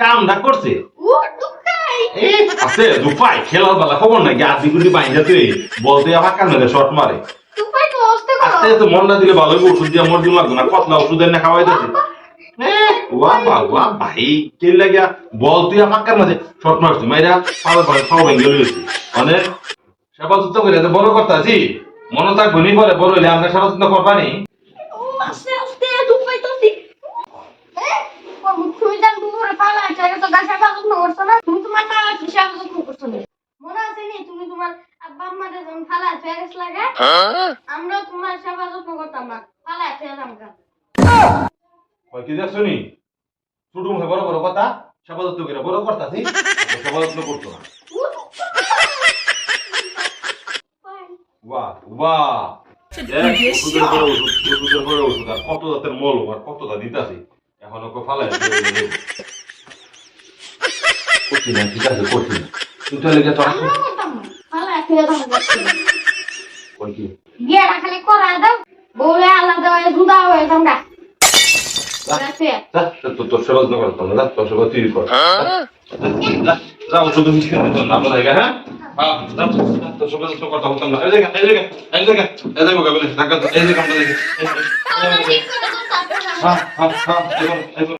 কামটা করছে। ও টুকাই এই আছে দুপাই খেলার বেলা খবর নাকি আদি গুলি বাইন্দা তুই বলতে আমার কানে শর্ট মারে। আস্তে আস্তে মন না দিলে ভালো ওষুধ দিয়ে মর দিন লাগবে না কতলা ওষুধ এনে খাওয়াই ওয়া বাবা ভাই লাগিয়া বল তুই আমার কানে মাঝে শর্ট মারছি মাইরা পাওয়া পাওয়া খাওয়া ভেঙে লইছি মানে সেবা যুদ্ধ করে এত বড় কথা আছি মনে থাকব নি পরে বড় হইলে আমরা সেবা যুদ্ধ করবানি। ও আস্তে আস্তে টুকাই তো দি তুমি জান দুপুরে পালা আছে তো গাছের বাজক করছ না তুমি তোমার পালা আছে সে বাজক করছ না মনে আছে নি তুমি তোমার আব্বা আম্মারে যখন ফালা ফেরেস লাগে আমরা তোমার সেবা যত্ন করতাম না। ফালা ফেরে আমরা কয় কি দেখছ নি? ছোট মুখে বড় বড় কথা সেবা যুদ্ধ করে বড় কথা সেবা যত্ন করতো না। বাহ বাহ। ওষুধের পরে ওষুধ, ওষুধের পরে ওষুধ, আর কত জাতের মল আর কতটা দিতাছি। এখন ওকে ফালাই করছি না ঠিক আছে করছি না তুই তাহলে গে তোরা বিয়েটা খালি করা দাও। বউরে আলাদা হয়ে জুদা হয়ে তোমরা তো সেবা করতাম না তোর সেবা তুই কর। যা, যা ওষুধ মিশিয়ে দিতাম না আপনার জায়গা হ্যাঁ? হ্যাঁ,